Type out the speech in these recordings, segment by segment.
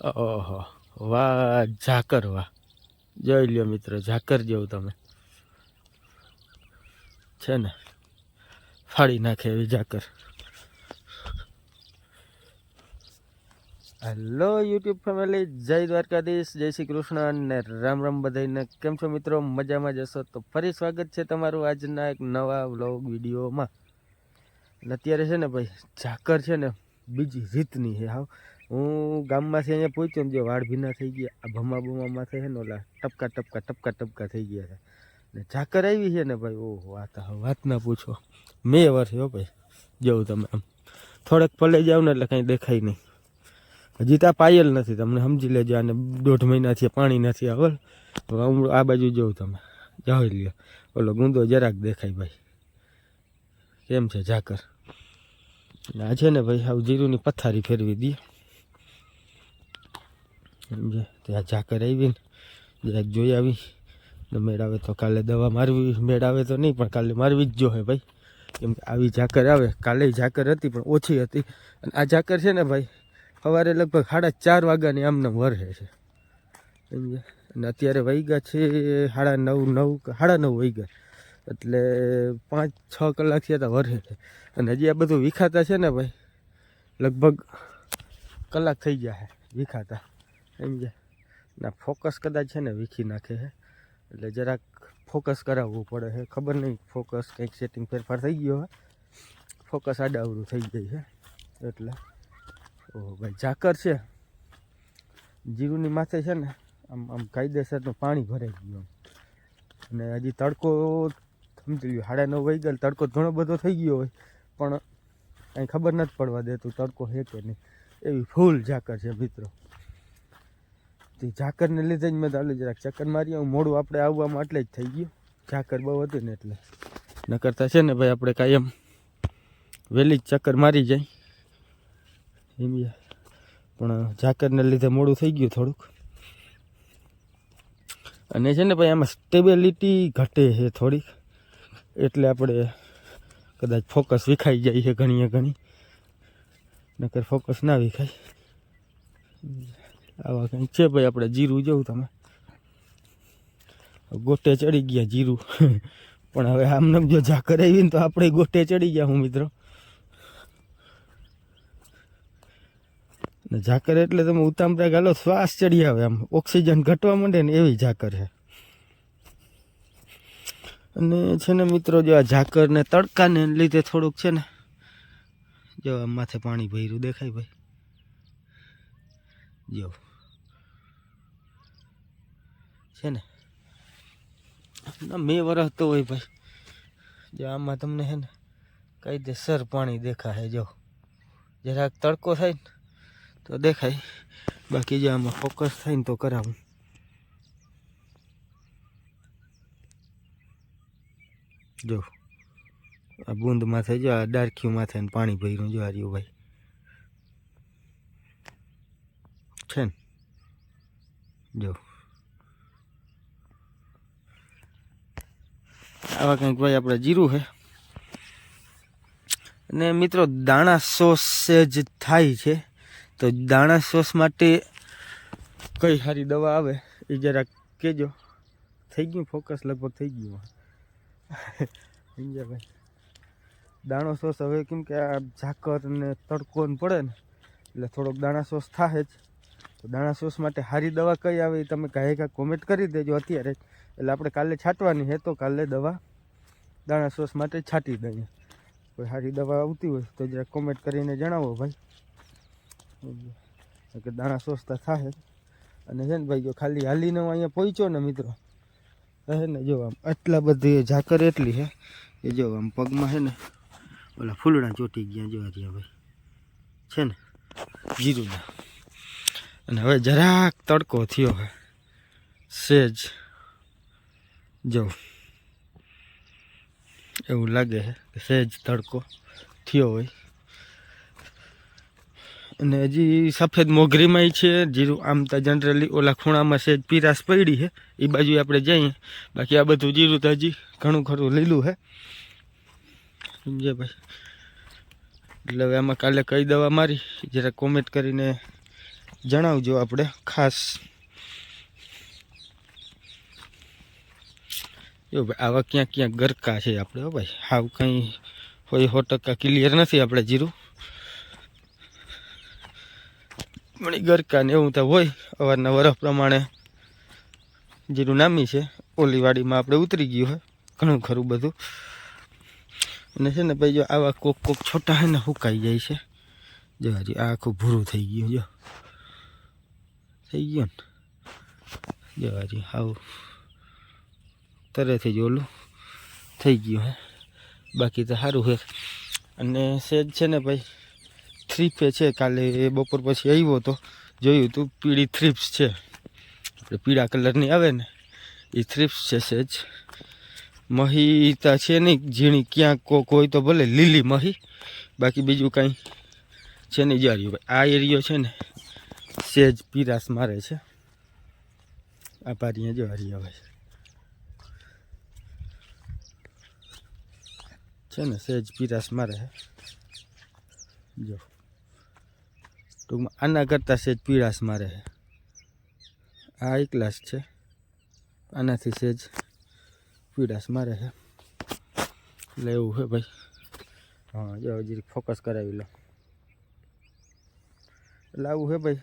ઓહો, વાહ, ઝાકર વાહ. જોઈ લ્યો મિત્રો, ઝાકર જેવું તમે. છે ને? ફાડી નાખે એવી ઝાકર. હેલો યુટ્યુબ ફેમિલી જય દ્વારકાધીશ, જય શ્રી કૃષ્ણ અને રામ રામ બધાને કેમ છો મિત્રો? મજામાં જશો તો ફરી સ્વાગત છે તમારું આજના એક નવા વ્લોગ વિડીયોમાં. અત્યારે છે ને ભાઈ, ઝાકર છે ને બીજી રીતની છે, હાવ. હું ગામમાંથી અહીંયા પહોંચ્યો ને જો વાળ ભીના થઈ ગયા, આ ભમા બમામાં છે ને ઓલા ટપકા ટપકા ટપકા ટપકા થઈ ગયા છે. ને ઝાકર આવી છે ને ભાઈ, ઓહો વાત વાત ના પૂછો. મેં વર્ષે હો ભાઈ, જવું તમે આમ થોડેક પલે જાવ ને એટલે કાંઈ દેખાય નહીં. હજી તો આ પાયલ નથી, તમને સમજી લેજો, આને દોઢ મહિનાથી પાણી નથી આવલ હું આ બાજુ જોઉં તમે. જાઓ લ્યો. ઓલો ગુંદો જરાક દેખાય ભાઈ. કેમ છે ઝાકર? આ છે ને ભાઈ, આવું જીરુની પથારી ફેરવી દઈએ સમજે ત્યાં ઝાકર આવી ને, જરાક જોઈ આવી. મેળ આવે તો કાલે દવા મારવી મેળ આવે તો નહીં, પણ કાલે મારવી જ જોહે ભાઈ. કેમ કે આવી ઝાકર આવે. કાલે ઝાકર હતી, પણ ઓછી હતી. અને આ ઝાકર છે ને ભાઈ, સવારે લગભગ સાડા ચાર વાગ્યાની આમને વરસે છે. સમજ્યા અને અત્યારે વાગ્યા છે સાડા નવ નવ સાડા નવ વાગ્યા એટલે પાંચ, છ કલાક છે હતા વરસે છે. અને હજી આ બધું વિખાતા છે ને ભાઈ, લગભગ કલાક થઈ ગયા છે વિખાતા. સમજ્યા ના ફોકસ કદાચ છે ને વીખી નાખે છે એટલે જરાક ફોકસ કરાવવું પડે છે ખબર નહીં ફોકસ કંઈક સેટિંગ ફેરફાર થઈ ગયો હોય ફોકસ આડાવડું થઈ ગઈ છે એટલે, ઓહો ભાઈ, ઝાકર છે. જીરુની માથે છે ને, આમ આમ કાયદેસરનું પાણી ભરાઈ ગયું. અને હજી તડકો સમજી લ્યો, સાડા નવ વાગી ગયા તડકો ઘણો બધો થઈ ગયો હોય. પણ કાંઈ ખબર નથી પડવા દેતું તડકો છે કે નહીં. એવી ફૂલ ઝાકર છે, મિત્રો. ઝાકરને લીધે જ મેં ચાલુ જરાક ચક્કર મારી આવું. મોડું આપણે આવવામાં એટલે જ થઈ ગયું. ઝાકર બહુ હતી ને એટલે. ન કરતા છે ને ભાઈ આપણે કાયમ વહેલી જ ચક્કર મારી જાય. એમ પણ ઝાકરને લીધે મોડું થઈ ગયું થોડુંક. અને છે ને ભાઈ આમાં સ્ટેબિલિટી ઘટે છે થોડીક. એટલે આપણે કદાચ ફોકસ વિખાઈ જાય છે ઘણીએ ઘણી. નકર ફોકસ ના વિખાય. આવા કંઈક છે ભાઈ આપણે જીરું જોવું તમે? ગોટે ચડી ગયા જીરું. પણ હવે આમને જો ઝાકર આવી ને તો આપણે ગોટે ચડી ગયા હું મિત્રો. ને ઝાકર એટલે તમે ઉતામળા ગાલો શ્વાસ ચડી આવે આમ. ઓક્સિજન ઘટવા માંડે ને એવી ઝાકર છે. અને છે ને મિત્રો જો આ ઝાકરને તડકાને લીધે થોડુંક છે ને, જો માથે પાણી ભર્યું દેખાય ભાઈ. જો. છે ને? ના, મેં વરસતો હોય ભાઈ. જો આમાં તમને છે ને કાયદેસર પાણી દેખાય, જો. જરાક તડકો થાય ને તો દેખાય. બાકી જો આમાં ફોકસ થાય ને તો કરાવું. જો, આ બૂંદ માથે જો આ ડાર્ક્યુ માથે પાણી ભર્યું, જો હાર્યું ભાઈ. છે ને? જો આવા કંઈક ભાઈ આપણે જીરું છે. અને મિત્રો, દાણા સોસ જ થાય છે. તો દાણા સોસ માટે કઈ સારી દવા આવે એ જરાક કહેજો થઈ ગયું ફોકસ, લગભગ થઈ ગયું ભાઈ? દાણો સોસ હવે કેમ કે આ ઝાકર ને તડકો પડે ને, એટલે થોડોક દાણા સોસ થાય જ. તો દાણા સોસ માટે સારી દવા કઈ આવે એ તમે કાંઈ કાંઈ કોમેન્ટ કરી દેજો અત્યારે. એટલે આપણે કાલે છાંટવાની છે, તો કાલે દવા દાણા સોસ માટે છાંટી દઈએ. કોઈ સારી દવા આવતી હોય તો જરા કોમેન્ટ કરીને જણાવો ભાઈ. કે દાણા સોસતા થાય અને છે ને ભાઈ, જો ખાલી હાલીને હું અહીંયા પહોંચ્યો ને મિત્રો હે ને જો આમ આટલા બધી ઝાકર એટલી છે કે જો આમ પગમાં છે ને ઓલા ફૂલડા ચોટી ગયા જો રહ્યા ભાઈ. છે ને, જીરુના. અને હવે જરાક તડકો થયો હવે સેજ જો. એવું લાગે છે કે સહેજ તડકો થયો હોય. અને હજી સફેદ મોગરીમાંય છે, જીરું આમ તો જનરલી ઓલા ખૂણામાં સહેજ પીરાશ પડી છે. એ બાજુ આપણે જઈએ. બાકી આ બધું જીરું તો હજી ઘણું ખરું લીલું છે. સમજે ભાઈ? એટલે હવે આમાં કાલે કઈ દવા મારી. જરા કોમેન્ટ કરીને જણાવજો આપણે ખાસ. જો ભાઈ, આવા ક્યાંક ક્યાંક ગરકા છે આપણે, હો ભાઈ? હાવ કંઈ હોય સો ટકા ક્લિયર નથી આપણે, જીરું. ઈ ગરકા ને એવું તો હોય અવારના વરફ પ્રમાણે. જીરું નામી છે, ઓલીવાડીમાં આપણે ઉતરી ગયું હોય ઘણું ખરું બધું. અને છે ને ભાઈ, જો આવા કોક કોક છોટા હે ને સુકાઈ જાય છે. જો હજી આ આખું ભૂરું થઈ ગયું, જો. થઈ ગયું ને? જો હજી આવું તરેથી જ ઓલું. થઈ ગયું હે. બાકી તો સારું છે અને સેજ છે ને ભાઈ થ્રીપે છે. કાલે બપોર પછી આવ્યો તો જોયું તું, પીળી થ્રીપ્સ છે. આપણે પીળા કલરની આવે ને, એ થ્રીપ્સ છે સેજ. મહી તો છે નહીં, ઝીણી ક્યાંક કોક હોય તો ભલે, લીલી મહી. બાકી બીજું કાંઈ છે નહીં જાર્યું ભાઈ આ એરિયો છે ને, સેજ પીરાસ મારે છે. આ પારીએ જો હારી આવે છે ને સહેજ પીરાસ મારે છે જો. ટૂંકમાં આના કરતાં સહેજ પીળાશ મારે છે આ એકલાસ છે. આનાથી સહેજ પીડાશ મારે છે એટલે એવું છે ભાઈ. હા, જો, હજી ફોકસ કરાવી લો. એટલે આવું છે ભાઈ.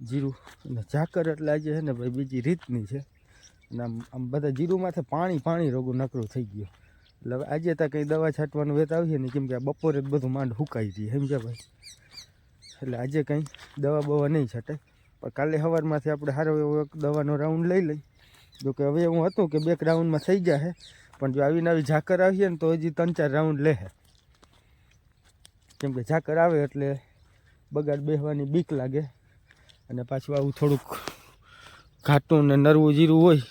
જીરું અને ઝાકર એટલે આજે છે ને ભાઈ બીજી રીતની છે. અને આમ આમ બધા જીરુમાંથી પાણી પાણી રોગું નકરું થઈ ગયું. એટલે આજે ત્યાં કંઈ દવા છાંટવાનું વેત આવીએ ને કેમ કે બપોરે જ બધું માંડ હુકાઈ જઈએ સમજ્યા ભાઈ? એટલે આજે કંઈ દવા બવા નહીં છાંટે પણ કાલે સવારમાંથી આપણે સારો એવો એક દવાનો રાઉન્ડ લઈ લઈ. જો કે હવે એવું હતું કે બે રાઉન્ડમાં થઈ જશે પણ જો આવીને આવી ઝાકર આવીએ ને તો હજી ત્રણ ચાર રાઉન્ડ લે કેમ કે ઝાકર આવે એટલે બગાડ બેસવાની બીક લાગે. અને પાછું આવું થોડુંક ઘાટું ને નરવું જીરું હોય,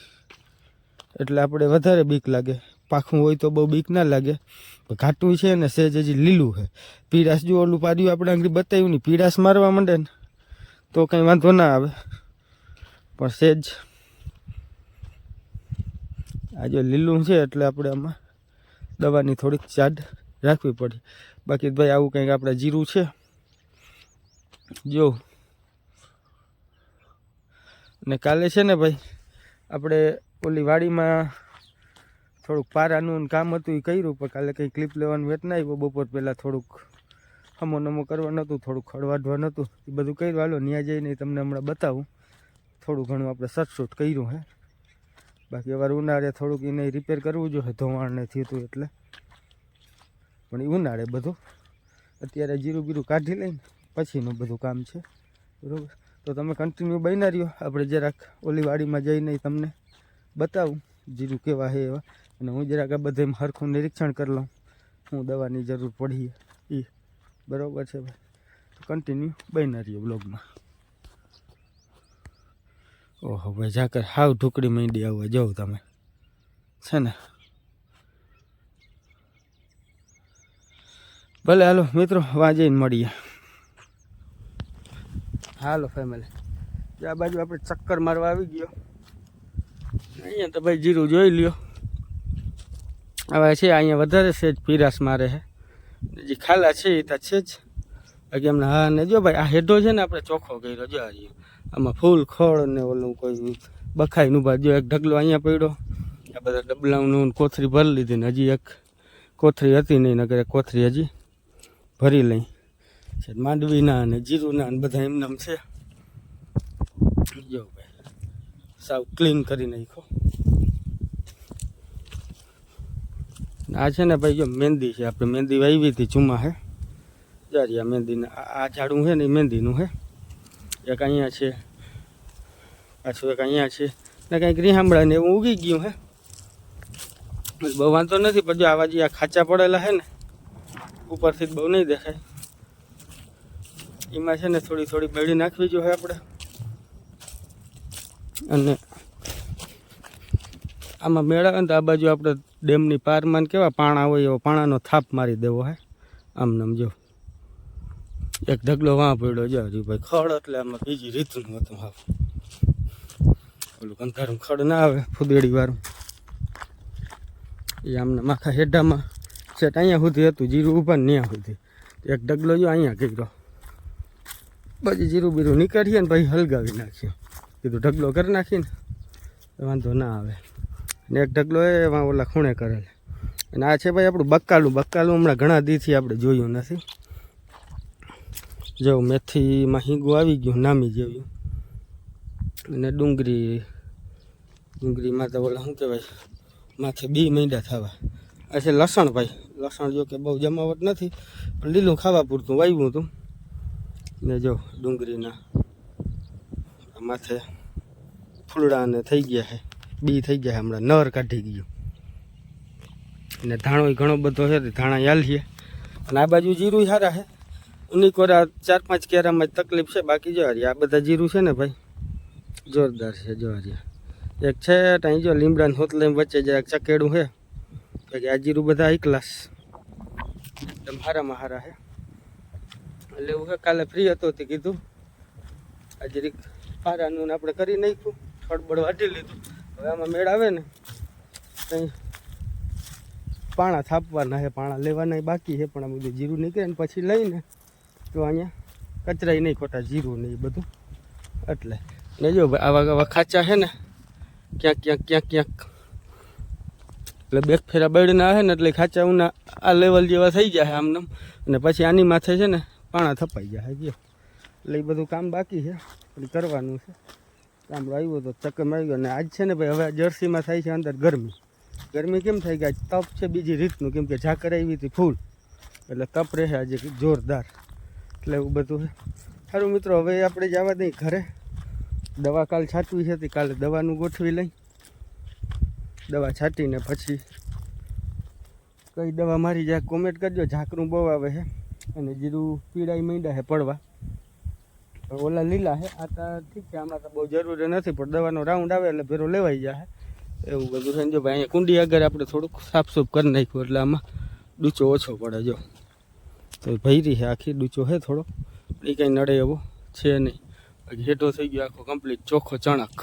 એટલે આપણે વધારે બીક લાગે. પાખું હોય તો બહુ બીક ના લાગે. ઘાટું છે ને સહેજ હજી લીલું છે. પીડાશ જો ઓલું પાડ્યું આપણે આગળ બતાવ્યું નહીં પીડાશ મારવા માંડે ને, તો કંઈ વાંધો ના આવે. પણ સેજ આ જો લીલું છે એટલે આપણે આમાં દવાની થોડીક ચાડ રાખવી પડી. બાકી ભાઈ આવું કંઈક આપણે જીરું છે. જો. ને કાલે છે ને ભાઈ, આપણે ઓલી વાડીમાં થોડુંક પારાનું કામ હતું એ કર્યું, પણ કાલે કંઈ ક્લિપ લેવાનું વેતના આવ્યો બપોર પહેલાં થોડુંક હમો નમો કરવા નહોતું થોડુંક ખડવાડવા નહોતું એ બધું કર્યું. હાલો ત્યાં જઈને તમને હમણાં બતાવું. થોડું ઘણું આપણે સટસૂટ કર્યું, હે. બાકી અવાર ઉનાળે થોડુંક એને રિપેર કરવું જોઈએ. ધોવાણ ને થયું હતું એટલે. પણ એ ઉનાળે બધું. અત્યારે જીરું બીરું કાઢી લઈને પછીનું બધું કામ છે. બરાબર? તો તમે કન્ટિન્યુ બન્યા રહ્યો. આપણે જરાક ઓલી વાડીમાં જઈને તમને બતાવું. જીરું કેવા છે એવા. અને હું જરાક આ બધે હરખું નિરીક્ષણ કરી લઉં. હું દવાની જરૂર પડી એ. બરાબર છે ભાઈ. કન્ટિન્યુ બની રહ્યો બ્લોગમાં ઓહો ભાઈ, ઝાકર, હાવ ઢુકડી માંડી આવવા જાઓ તમે. છે ને? ભલે, હાલો, મિત્રો, વાંચીને મળીએ. હાલો ફેમિલી આ બાજુ આપણે ચક્કર મારવા આવી ગયો. અહીંયા તો ભાઈ જીરું જોઈ લ્યો. હવે છે, અહીંયા વધારે છે જ પીરાસ મારે છે જે ખાલા છે એ તો છે જ. બાકી એમને હા ને જો ભાઈ, આ હેડો છે ને, આપણે ચોખ્ખો કર્યો, જો હજી આમાં ફૂલ ખળ ને ઓલું કોઈ બખાઈનું ભાઈ જો એક ઢગલો અહીંયા પડ્યો. આ બધા ડબલાનું કોથરી ભરી લીધી ને હજી એક કોથરી હતી નહીં નગર કોથરી હજી ભરી લઈ. છે, માંડવીના અને જીરુના અને બધા એમનામ છે. જો ભાઈ, સાવ ક્લીન કરી નાખો આ છે ને ભાઈ જો મહેંદી છે, આપણે મહેંદી વાવી હતી ચુમા હે. જારિયા મહેંદીના, આ ઝાડું છે ને મહેંદીનું હે. એક અહીંયા છે, પાછું એક અહીંયા છે. ને કંઈક રીહામડા ને એવું ઉગી ગયું હે. બહુ વાંધો નથી, પણ જો આવા જે આ ખાચા પડેલા હે ને, ઉપરથી જ બહુ નહીં દેખાય. એમાં છે ને થોડી થોડી બેડી નાખવી જોઈએ આપણે. અને આમાં મેળાવે ને તો આ બાજુ આપણે ડેમની પારમાં કેવા પાણા હોય એવો પાણાનો થાપ મારી દેવો હે. આમ નામ જો. એક ઢગલો વાં પડ્યો જો હજી ભાઈ ખડ એટલે આમાં બીજી રીતનું હતું હા ઓલું કંધારું ખડ ના આવે ફુદેડી વાળું. એ આમને માખા હેડામાં છેટ અહીંયા સુધી હતું, જીરું ઊભા ને ત્યાં સુધી. એક ઢગલો જો અહીંયા કર્યો પછી જીરું બીરું નીકળીએ ને પછી હલગાવી નાખીએ. કીધું ઢગલો કરી નાખીને. વાંધો ના આવે. ને એક ઢગલો એમાં ઓલા ખૂણે કરેલ. અને આ છે ભાઈ આપણું બક્કાલું. બક્કાલું હમણાં ઘણા દીથી આપણે જોયું નથી. જો મેથીમાં હિંગું આવી ગયું, નામી જેવું. અને ડુંગળી, ડુંગળીમાં તો ઓલા શું કહેવાય, માથે બી મૈડા થવા. આ છે લસણ ભાઈ. લસણ જો કે બહુ જમાવટ નથી, પણ લીલું ખાવા પૂરતું વાવ્યું હતું. ને જો ડુંગળીના માથે ફૂલડા ને થઈ ગયા છે. બી થઈ ગયા હમણાં, નર કાઢી ગયું. અને ધાણો ઘણો બધો છે ધાણા યાલ છે. અને આ બાજુ જીરું સારા છે. ઉની કોરા ચાર પાંચ કેરામાં જ તકલીફ છે, બાકી જો હારી, આ બધા જીરું છે ને ભાઈ? જોરદાર છે, જો એક છે ત્યાં જો લીમડાને હોતલે વચ્ચે જરાક ચકેડું છે. બાકી આ જીરું બધા હાઈ ક્લાસ એકદમ હારામાં હારા છે. એટલે એવું કાલે ફ્રી હતો તે કીધું. આજે રીક પારાનું આપણે કરી નાખ્યું. ખડબડ વાટી લીધું. હવે આમાં મેળ આવે ને કંઈ પાણા થાપવાના છે, પાણા લેવાના બાકી છે, પણ આ બધું જીરું નીકળે ને પછી લઈને તો અહીંયા કચરાય નહીં, ખોટા જીરું ને એ બધું. એટલે ને જો આવા આવા ખાચા છે ને, ક્યાંક ક્યાંક ક્યાંક ક્યાંક. એટલે બેક ફેરા બળના આવે ને, એટલે ખાચા ઉના આ લેવલ જેવા થઈ જાય આમને અને પછી આની માથે છે ને, પાણા થપાઈ જાય જો એટલે એ બધું કામ બાકી છે કરવાનું છે. કામ આવ્યું તો ચક્કર મારી અને આજ છે ને ભાઈ, હવે જર્સીમાં થાય છે અંદર ગરમી. ગરમી કેમ થાય કે આજ તપ છે બીજી રીતનું, કેમ કે ઝાકર આવી હતી ફૂલ. એટલે તપ રહે આજે જોરદાર. એટલે એવું બધું સારું મિત્રો, હવે આપણે જવા દઈએ ઘરે. દવા કાલ છાંટવી છે કાલે દવાનું ગોઠવી લઈ. દવા છાંટીને પછી કઈ દવા મારી જાય કોમેન્ટ કરજો. ઝાકરું બહુ આવે છે. અને જીરું પીડાઈ માંડ્યા છે પડવા. ઓલા લીલા છે આ તો ઠીક છે, આમાં તો બહુ જરૂરી નથી, પણ દવાનો રાઉન્ડ આવે એટલે ભેરો લેવાઈ જાય એવું બધું છે ભાઈ અહીંયા કુંડી આગળ આપણે થોડુંક સાફસૂફ કરી નાખ્યું, એટલે આમાં ડૂચો ઓછો પડે, જો. તો ભૈરી છે આખી ડૂચો છે થોડો. એ કંઈ નડે એવો છે નહીં. બાકી હેઠો થઈ ગયો આખો કમ્પ્લીટ ચોખ્ખો ચણક.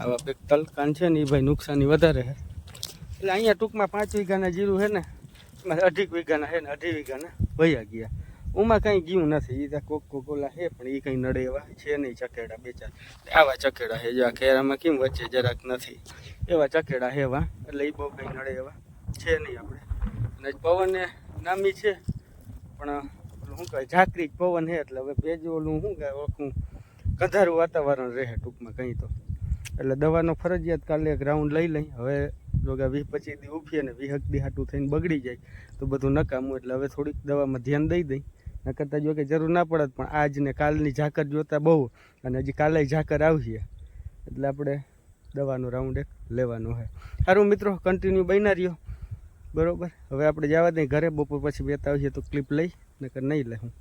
આવા બે તલકાન છે ને એ ભાઈ નુકસાની વધારે છે એટલે અહીંયા ટૂંકમાં પાંચ વીઘાના જીરું છે ને એમાં અઢીક વીઘાના છે ને, અઢી વીઘાના વયા ગયા. ઉમાં કંઈ ગયું નથી એ તો કોક કોક છે, પણ એ કંઈ નડે એવા છે નહીં, ચકેડા બે ચાર. આવા ચકેડા હે જેવા ખેરામાં કેમ વચ્ચે જરાક નથી. એવા ચકેડા હેવા એટલે એ બહુ કંઈ નડે એવા છે નહીં આપણે. અને પવન એ નામી છે, પણ શું કહે ઝાકરી પવન હે એટલે હવે ભેજ ઓલું શું કહે ઓખું કધારું વાતાવરણ રહે ટૂંકમાં કંઈ તો. એટલે દવાનો ફરજિયાત કાલે એક રાઉન્ડ લઈ લઈ. હવે રોગા વીસ પચીસ દી ઉફીએ ને વીહક દી હાટું થઈને બગડી જાય. તો બધું નકામું. એટલે હવે થોડીક દવામાં ધ્યાન દઈ દઈ. ન કરતાં જો કે જરૂર ના પડત, પણ આજ ને કાલની ઝાકર જોતા બહુ. અને હજી કાલે ઝાકર આવશે એટલે આપણે દવાનો રાઉન્ડ એક લેવાનો હોય સારું મિત્રો કન્ટિન્યુ બન્યા રહ્યો. બરોબર? હવે આપણે જવા દઈએ. ઘરે બપોર પછી બેતા આવીએ તો ક્લિપ લઈ, નકર નહીં લે હું.